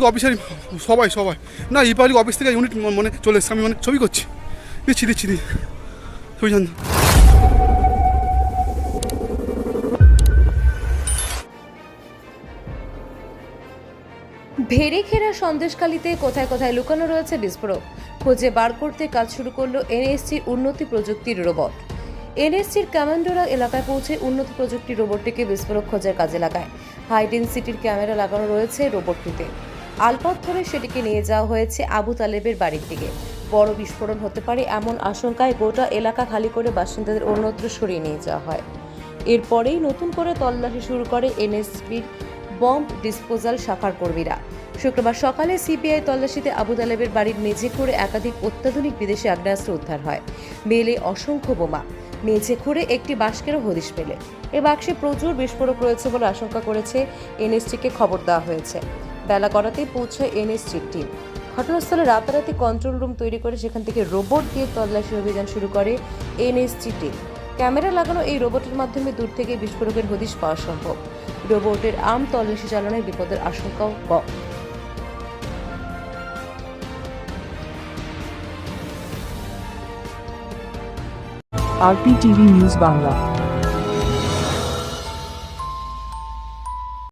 Officer সবাই সবাই। না রিপাবলিক অফিস থেকে ইউনিট মানে চলে এসছে, আমি মানে ছবি করছি। দিচ্ছি দিচ্ছি দি ছবি জান ভেড়ে ঘেরা সন্দেশকালীতে কোথায় কোথায় লুকানো রয়েছে বিস্ফোরক? খোঁজে বার করতে কাজ শুরু করল এনএসসি উন্নতি প্রযুক্তির রোবট। এনএসসির কমান্ডোরা এলাকায় পৌঁছে উন্নত প্রযুক্তির রোবটটিকে বিস্ফোরক খোঁজার কাজে লাগায়। হাই ডেন্সিটির ক্যামেরা লাগানো রয়েছে রোবটটিতে। আলপথ ধরে সেটিকে নিয়ে যাওয়া হয়েছে আবু তালেবের বাড়ির দিকে। বড় বিস্ফোরণ হতে পারে এমন আশঙ্কায় গোটা এলাকা খালি করে বাসিন্দাদের অন্যত্র সরিয়ে নিয়ে যাওয়া হয়। এরপরেই নতুন করে তল্লাশি শুরু করে এনএসবির বম্ব ডিসপোজাল শাখার কর্মীরা। শুক্রবার সকালে সিবিআই তল্লাশিতে আবু তালেবের বাড়ির মেঝে করে একাধিক অত্যাধুনিক বিদেশি আগ্নেয়াস্ত্র উদ্ধার হয়। মেলে অসংখ্য বোমা। মেঝে করে একটি বাস্কেরও হদিশ পেলে এ বাক্সে প্রচুর বিস্ফোরক রয়েছে বলে আশঙ্কা করেছে এনএসটিকে খবর দেওয়া হয়েছে। বেলা করাতেই পৌঁছায় এনএসটির টিম। ঘটনাস্থলে রাতারাতি কন্ট্রোল রুম তৈরি করে সেখান থেকে রোবট দিয়ে তল্লাশি অভিযান শুরু করে এনএসটি টিম। ক্যামেরা লাগানো এই রোবটের মাধ্যমে দূর থেকে বিস্ফোরকের হদিশ পাওয়া সম্ভব। রোবটের আম তল্লাশি চালানোয় বিপদের আশঙ্কাও কম। RPTV news Bangla